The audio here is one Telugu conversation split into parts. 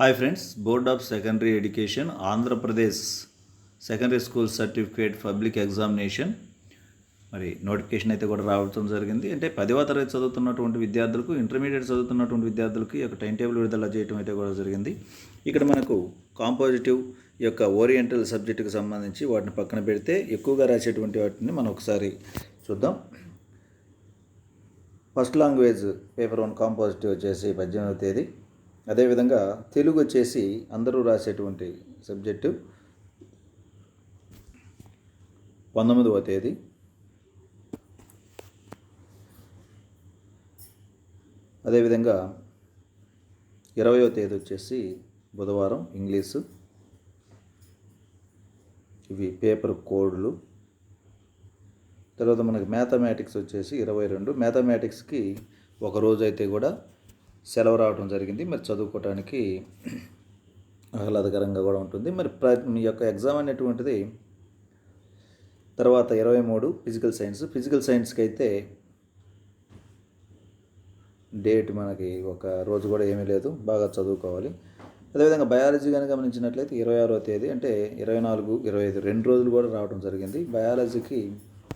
Hi friends board of secondary education Andhra Pradesh secondary school certificate public examination. మరి నోటిఫికేషన్ అయితే కూడా రావడం జరిగింది. అంటే పదవ తరగతి చదువుతున్నటువంటి విద్యార్థులకు ఇంటర్మీడియట్ చదువుతున్నటువంటి విద్యార్థులకు ఈ యొక్క టైం టేబుల్ విడుదల చేయడం అయితే కూడా జరిగింది. ఇక్కడ మనకు కాంపోజిటివ్ ఈ యొక్క ఓరియంటల్ సబ్జెక్టుకి సంబంధించి వాటిని పక్కన పెడితే ఎక్కువగా రాసేటువంటి వాటిని మనం ఒకసారి చూద్దాం. First language paper one composite వచ్చేసి పద్దెనిమిదవ తేదీ. అదేవిధంగా తెలుగు వచ్చేసి అందరూ రాసేటువంటి సబ్జెక్టు పంతొమ్మిదవ తేదీ. అదేవిధంగా ఇరవయో తేదీ వచ్చేసి బుధవారం ఇంగ్లీషు. ఇవి పేపర్ కోడ్లు. తర్వాత మనకి మ్యాథమెటిక్స్ వచ్చేసి ఇరవై రెండు. మ్యాథమెటిక్స్కి ఒక రోజు అయితే కూడా సెలవు రావడం జరిగింది. మరి చదువుకోవడానికి ఆహ్లాదకరంగా కూడా ఉంటుంది. మరి ప్ర మీ యొక్క ఎగ్జామ్ అనేటువంటిది తర్వాత ఇరవై మూడు ఫిజికల్ సైన్స్. ఫిజికల్ సైన్స్కి అయితే డేట్ మనకి ఒక రోజు కూడా ఏమీ లేదు. బాగా చదువుకోవాలి. అదేవిధంగా బయాలజీ కానీ గమనించినట్లయితే ఇరవై ఆరో తేదీ అంటే ఇరవై నాలుగు ఇరవై ఐదు రెండు రోజులు కూడా రావడం జరిగింది. బయాలజీకి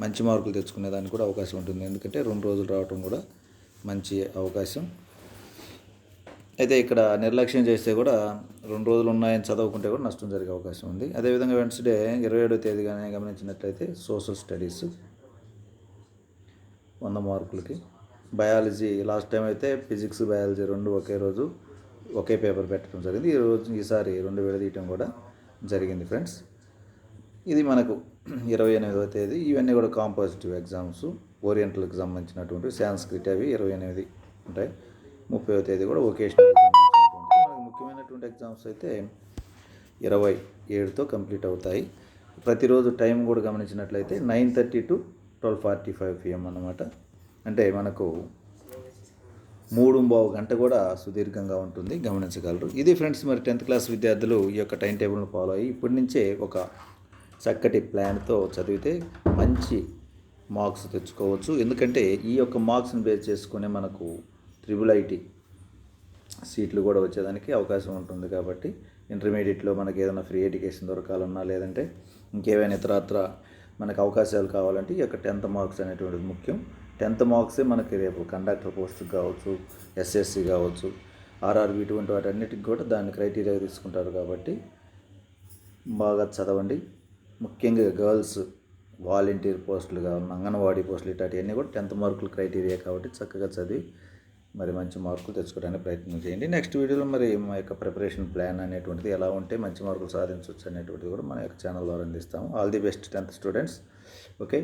మంచి మార్కులు తెచ్చుకునే దానికి కూడా అవకాశం ఉంటుంది. ఎందుకంటే రెండు రోజులు రావడం కూడా మంచి అవకాశం. అయితే ఇక్కడ నిర్లక్ష్యం చేస్తే కూడా రెండు రోజులు ఉన్నాయని చదవకుంటే కూడా నష్టం జరిగే అవకాశం ఉంది. అదేవిధంగా వెన్స్డే ఇరవై ఏడో తేదీగానే గమనించినట్లయితే సోషల్ స్టడీస్ వంద మార్కులకి. బయాలజీ లాస్ట్ టైం అయితే ఫిజిక్స్ బయాలజీ రెండు ఒకే రోజు ఒకే పేపర్ పెట్టడం జరిగింది. ఈ రోజు ఈసారి రెండు విడదీయటం కూడా జరిగింది ఫ్రెండ్స్ ఇది మనకు ఇరవై ఎనిమిదవ తేదీ. ఇవన్నీ కూడా కాంపోజిటివ్ ఎగ్జామ్స్ ఓరియంటల్కి సంబంధించినటువంటి సాంస్క్రిట్ అవి ఇరవై ఎనిమిది ఉంటాయి. ముప్పైవ తేదీ కూడా వొకేషనల్ సంబంధించినటువంటి మనకు ముఖ్యమైనటువంటి ఎగ్జామ్స్ అయితే ఇరవై ఏడుతో కంప్లీట్ అవుతాయి. ప్రతిరోజు టైం కూడా గమనించినట్లయితే nine thirty to twelve forty five PM అన్నమాట. అంటే మనకు మూడు బావు గంట కూడా సుదీర్ఘంగా ఉంటుంది. గమనించగలరు. ఇది ఫ్రెండ్స్ మరి టెన్త్ క్లాస్ విద్యార్థులు ఈ యొక్క టైం టేబుల్ను ఫాలో అయ్యి ఇప్పటి నుంచే ఒక చక్కటి ప్లాన్తో చదివితే మంచి మార్క్స్ తెచ్చుకోవచ్చు. ఎందుకంటే ఈ యొక్క మార్క్స్ని బేస్ చేసుకునే మనకు త్రిబుల్ ఐటీ సీట్లు కూడా వచ్చేదానికి అవకాశం ఉంటుంది కాబట్టి ఇంటర్మీడియట్లో మనకి ఏదైనా ఫ్రీ ఎడ్యుకేషన్ దొరకాలన్నా లేదంటే ఇంకేమైనా ఇతరత్ర మనకు అవకాశాలు కావాలంటే ఈ యొక్క టెన్త్ మార్క్స్ అనేటువంటిది ముఖ్యం. టెన్త్ మార్క్సే మనకి రేపు కండక్టర్ పోస్ట్ కావచ్చు ఎస్ఎస్సి కావచ్చు ఆర్ఆర్బి ఇటువంటి వాటన్నిటికి కూడా దాన్ని క్రైటీరియా తీసుకుంటారు కాబట్టి బాగా చదవండి. ముఖ్యంగా గర్ల్స్ వాలంటీర్ పోస్టులు కావాలి అంగన్వాడీ పోస్టులు ఇట్లాంటివన్నీ కూడా టెన్త్ మార్కులు క్రైటీరియా కాబట్టి చక్కగా చదివి మరి మంచి మార్కులు తెచ్చుకోవడానికి ప్రయత్నం చేయండి. నెక్స్ట్ వీడియోలో మరి మా యొక్క ప్రిపరేషన్ ప్లాన్ అనేటువంటిది ఎలా ఉంటే మంచి మార్కులు సాధించవచ్చు అనేటువంటిది కూడా మన యొక్క ఛానల్ ద్వారా అందిస్తాము. All the best tenth students okay